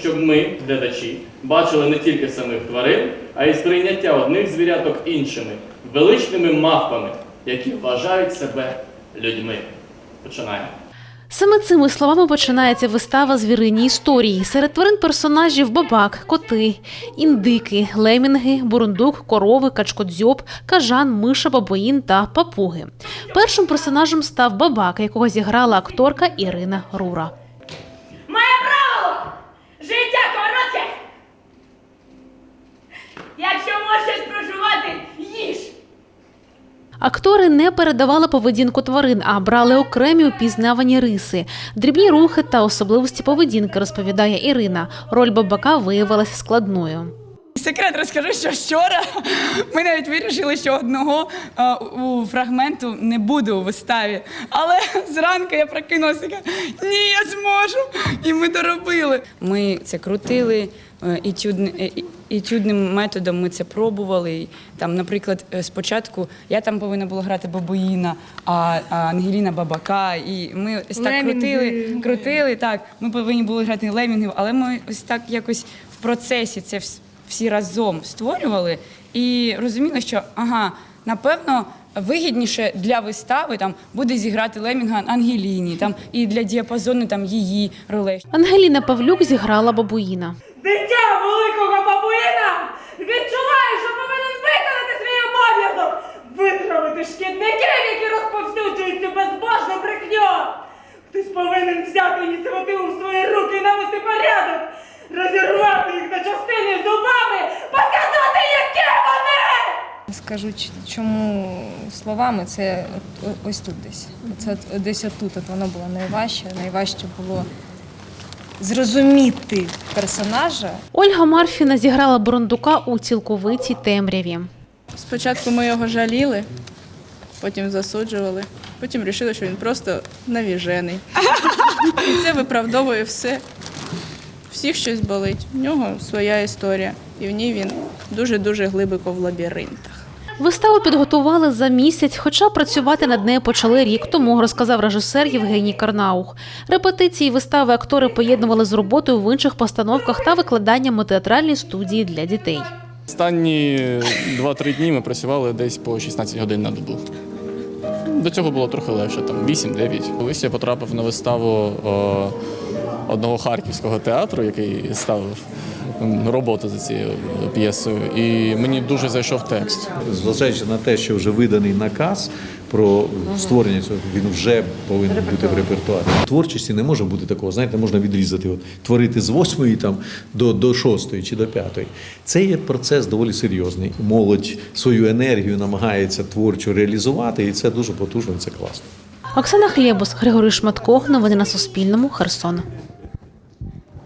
щоб ми, глядачі, бачили не тільки самих тварин, а й сприйняття одних звіряток іншими, величними мавпами, які вважають себе людьми. Починаємо. Саме цими словами починається вистава звірині історії. Серед тварин персонажів бабак, коти, індики, лемінги, бурундук, корови, качкодзьоб, кажан, миша, бабоїн та папуги. Першим персонажем став бабак, якого зіграла акторка Ірина Рура. Якщо можеш проживати, їж! Актори не передавали поведінку тварин, а брали окремі упізнавані риси, дрібні рухи та особливості поведінки, розповідає Ірина. Роль бабака виявилася складною. Секрет розкажу, що вчора ми навіть вирішили, що одного е, у фрагменту не буде у виставі. Але зранку я прокинулася, така, ні, я зможу. І ми доробили. Ми це крутили е, е, е, методом. Ми це пробували. І Там, наприклад, е, спочатку я там повинна була грати бабуїна, а, а Ангеліна бабака. І ми ось так крутили, крутили. Так, ми повинні були грати лемінгів, але ми ось так якось в процесі це всі разом створювали і розуміли, що ага, напевно. Вигідніше для вистави там буде зіграти Лемінга Ангеліні, там і для діапазону там її ролей. Ангеліна Павлюк зіграла бабуїна. Витравити шкідників, які розповсюджують цю безбожну брехню. Хтось повинен взяти ініціативу в свої руки і навести порядок, розірвати їх на частини зубами, показати, які вони! Скажу, чому словами це ось тут десь. Це десь отут от воно було найважче. Найважче було зрозуміти персонажа. Ольга Марфіна зіграла Бурундука у цілковитій темряві. Спочатку ми його жаліли, потім засуджували, потім вирішили, що він просто навіжений. І це виправдовує все. Всіх щось болить. В нього своя історія, і в ній він дуже-дуже глибоко в лабіринтах. Виставу підготували за місяць, хоча працювати над нею почали рік тому, розказав режисер Євгеній Карнаух. Репетиції вистави актори поєднували з роботою в інших постановках та викладанням у театральній студії для дітей. Останні 2-3 дні ми працювали десь по 16 годин на добу. До цього було трохи легше, там 8-9. Колись я потрапив на виставу о, одного харківського театру, який ставив м, роботу за цією п'єсою. І мені дуже зайшов текст. Зважаючи на те, що вже виданий наказ про створення цього, він вже повинен бути в репертуарі. В творчості не може бути такого, знаєте, можна відрізати, от, творити з восьмої там, до, до шостої чи до п'ятої. Це є процес доволі серйозний. Молодь свою енергію намагається творчо реалізувати, і це дуже потужно, і це класно. Оксана Хлєбус, Григорій Шматко. Новини на Суспільному. Херсон.